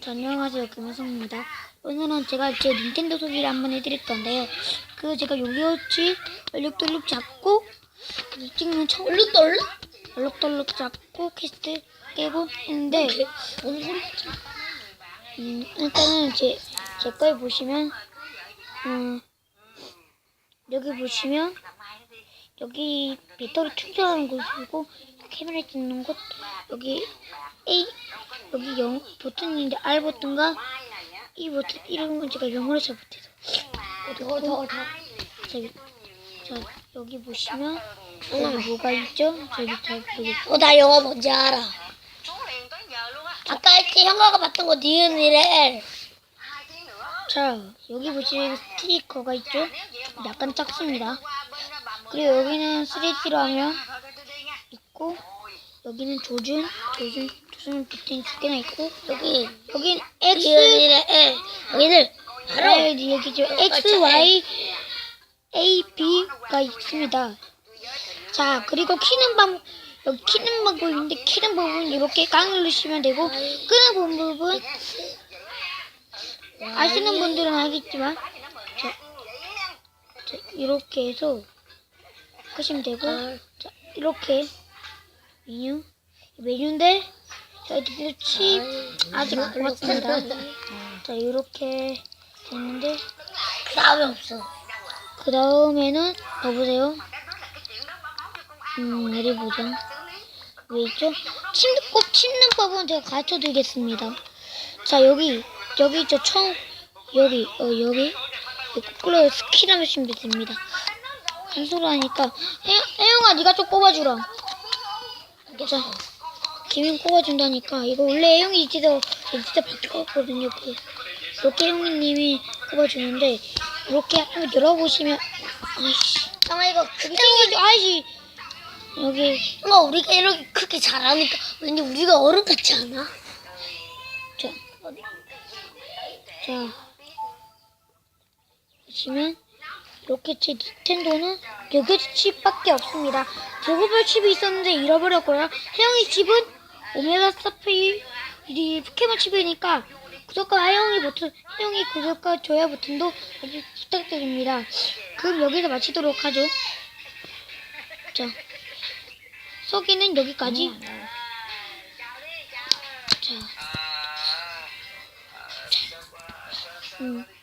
자, 안녕하세요. 김혜성입니다. 오늘은 제가 제 닌텐도 소개를 한번 해드릴 건데요. 그 제가 요리오치 얼룩덜룩 잡고 찍는 청 얼룩덜룩? 얼룩덜룩 잡고 퀘스트 깨고 했는데 뭔 소리? 음, 일단은 제, 제 거에 보시면 음, 여기 보시면 여기 배터리 충전하는 곳이고 카메라 찍는 곳 여기 A 여기 영 버튼인데 R 버튼과 이 버튼 이런 건 제가 영어로 잘 못해서. 자, 여- 자 여기 보시면 여기 뭐가 있죠? 저기 잘 보겠죠? 어, 나 영어 뭔지 알아. 아까 했지, 형아가 봤던 거 니은 이래. 자 여기 보시면 스티커가 있죠? 약간 작습니다. 그리고 여기는 3D로 하면 있고 여기는 조준 조준 조준 버튼이 두 개나 있고 여기, 여긴 X. 여기는 바로 네, 여기 죠 X Y A B가 있습니다. 자 그리고 키는 방 여기 키는 방법인데 키는 부분 이렇게 깡 누르시면 되고 끄는 방법은 아시는 분들은 알겠지만 자, 자 이렇게 해서 끄시면 되고 자 이렇게 메뉴 메뉴인데 저희들 칩 아직 안 왔습니다. 자 이렇게 됐는데 그 다음에 없어. 그 다음에는 봐보세요. 음 어디 보자. 왜 있죠? 침꼭 침는 법은 제가 가르쳐 드리겠습니다. 자 여기 여기 있죠 청 여기 어 여기 거꾸로 스킬 하시면 됩니다. 한 소리 하니까 혜영, 혜영아 네가 좀 꼽아주라. 자 김인 꼽아준다니까 이거 원래 혜영이 진짜 진짜 바뀌었거든요. 그 이렇게 혜영이님이 꼽아주는데 이렇게 한번 열어보시면 아이씨 형아, 이거 생기죠 아이씨 여기 형아, 우리가 이렇게 크게 잘하니까 왠지 우리가 어른 같지 않아? 자, 자, 보시면 이렇게 제 닌텐도는 여기 칩밖에 없습니다. 드고별 칩이 있었는데 잃어버렸고요. 혜영이 칩은 오메가 사파이리 포켓몬 칩이니까 구독과 하영이 버튼, 혜영이 구독과 좋아요 버튼도 부탁드립니다. 그럼 여기서 마치도록 하죠. 자, 소개는 여기까지. 자. 음.